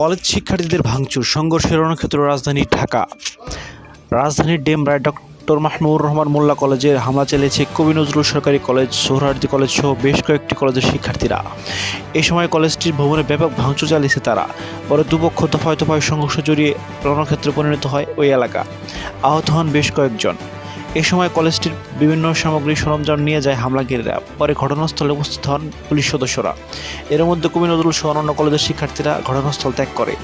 College শিক্ষার্থীদের ভাঙচুর সংঘর্ষের রণক্ষেত্র রাজধানী ঢাকা। রাজধানীর ডেমরায় ডক্টর মাহমুদুর রহমান মোল্লা কলেজের হামলা চালিয়েছে কবি নজরুল সরকারি কলেজ সোহরার্দি কলেজ সহ বেশ কয়েকটি কলেজের শিক্ষার্থীরা। এ সময় কলেজটির ভবনে ব্যাপক ভাঙচুর চালিয়েছে তারা, পরে দুপক্ষ দফায় দফায় সংঘর্ষ জড়িয়ে রণক্ষেত্রে পরিণত হয় ওই এলাকা। আহত হন বেশ কয়েকজন। এ সময় কলেজটির বিভিন্ন সামগ্রী সরঞ্জাম নিয়ে যায় হামলাকারীরা। পরে ঘটনাস্থলে উপস্থিত হন পুলিশ সদস্যরা। এর মধ্যে কবি নজরুল সহ কলেজের শিক্ষার্থীরা ঘটনাস্থল ত্যাগ করে।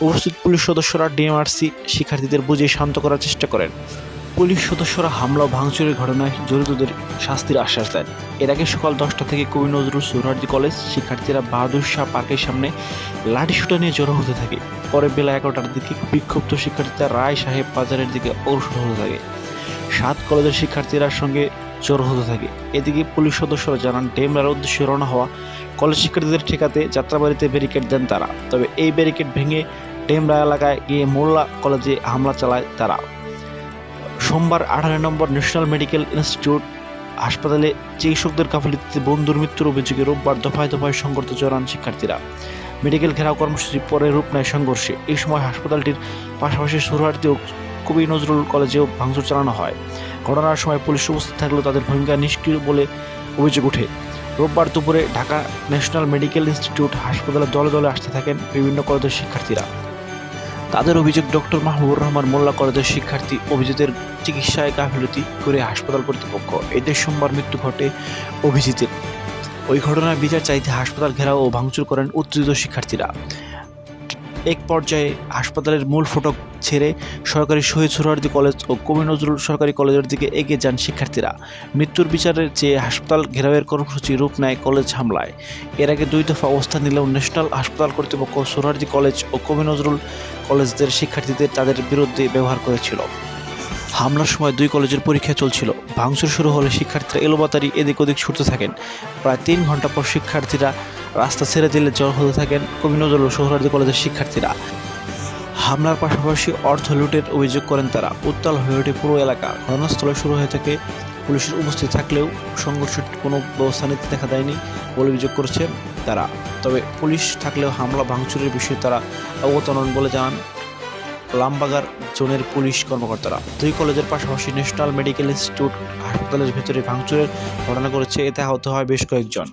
উপস্থিত পুলিশ সদস্যরা ডিএমআরসি শিক্ষার্থীদের বুঝিয়ে শান্ত করার চেষ্টা করেন। পুলিশ সদস্যরা হামলা ভাঙচুরের ঘটনায় জড়িতদের শাস্তির আশ্বাস দেন। এর আগে সকাল দশটা থেকে কবি নজরুল সুরহার্দি কলেজ শিক্ষার্থীরা বাহাদুর শাহ পার্কের সামনে লাঠি শুটা নিয়ে জড়ো হতে থাকে। পরে বেলা এগারোটার দিকে বিক্ষুব্ধ শিক্ষার্থীরা রায় সাহেব বাজারের দিকে অগ্রসর হতে থাকে। সাত কলেজের শিক্ষার্থীরা সঙ্গে জড়ো হতে থাকে। এদিকে পুলিশ সদস্যরা জানান, ডেমরার উদ্দেশ্যে রওনা হওয়া কলেজ শিক্ষার্থীদের ঠেকাতে যাত্রাবাড়িতে ব্যারিকেড দেন তারা। তবে এই ব্যারিকেড ভেঙে ডেমরা এলাকায় গিয়ে মোল্লা কলেজে হামলা চালায় তারা। সোমবার আঠারো নম্বর ন্যাশনাল মেডিকেল ইনস্টিটিউট হাসপাতালে চিকিৎসকদের গাফিলতিতে বন্ধুর মৃত্যুর অভিযোগে রোববার দফায় দফায় সংঘর্ষ জড়ান শিক্ষার্থীরা। মেডিকেল ঘেরাও কর্মসূচি পরে রূপ নেয় সংঘর্ষে। এই সময় হাসপাতালটির পাশাপাশি সুরহার্দি ও কবি নজরুল কলেজেও ভাঙচুর চালানো হয়। ঘটনার সময় পুলিশ উপস্থিত থাকলেও তাদের ভূমিকা নিষ্ক্রিয় বলে অভিযোগ ওঠে। রোববার দুপুরে ঢাকা ন্যাশনাল মেডিকেল ইনস্টিটিউট হাসপাতালে দলে দলে আসতে থাকেন বিভিন্ন কলেজের শিক্ষার্থীরা। তাদের অভিযোগ, ডক্টর মাহবুবুর রহমান মোল্লা কলেজের শিক্ষার্থী অভিজিতের চিকিৎসায় গাফিলতি করে হাসপাতাল কর্তৃপক্ষ। এদের সোমবার মৃত্যু ঘটে অভিজিতের। ওই ঘটনার বিচার চাইতে হাসপাতাল ঘেরাও ও ভাঙচুর করেন উত্তেজিত শিক্ষার্থীরা। এক পর্যায়ে হাসপাতালের মূল ফটক ছেড়ে সরকারি শহীদ সুরহার্দি কলেজ ও কবি নজরুল সরকারি কলেজের দিকে এগিয়ে যান শিক্ষার্থীরা। মৃত্যুর বিচারের চেয়ে হাসপাতাল ঘেরাওয়ের কর্মসূচি রূপ নেয় কলেজ হামলায়। এর আগে দুই দফা অবস্থান নিলেও ন্যাশনাল হাসপাতাল কর্তৃপক্ষ সুরহার্দি কলেজ ও কবি নজরুল কলেজদের শিক্ষার্থীদের তাদের বিরুদ্ধে ব্যবহার করেছিল। হামলার সময় দুই কলেজের পরীক্ষা চলছিল। ভাঙচুর শুরু হলে শিক্ষার্থীরা এলোবাতারি এদিক ওদিক ছুটতে থাকেন। প্রায় তিন ঘণ্টা পর শিক্ষার্থীরা রাস্তা ছেড়ে দিলে জড় হতে থাকেন কবি নজরুল সোহরার্দি কলেজের শিক্ষার্থীরা। হামলার পাশাপাশি অর্থ লুটের অভিযোগ করেন তারা। উত্তাল হয়ে ওঠে পুরো এলাকা। ঘটনাস্থলে শুরু হয়ে থাকে পুলিশের উপস্থিত থাকলেও সংঘর্ষের কোনো ব্যবস্থা নিতে দেখা দেয়নি বলে অভিযোগ করেছে তারা। তবে পুলিশ থাকলেও হামলা ভাঙচুরের বিষয়ে তারা অবগত নন বলে জানান লামবাগার জোনের পুলিশ কর্মকর্তারা। দুই কলেজের পাশাপাশি ন্যাশনাল মেডিকেল ইনস্টিটিউট হাসপাতালের ভেতরে ভাঙচুরের ঘটনা করেছে এতে আহত হয় বেশ কয়েকজন।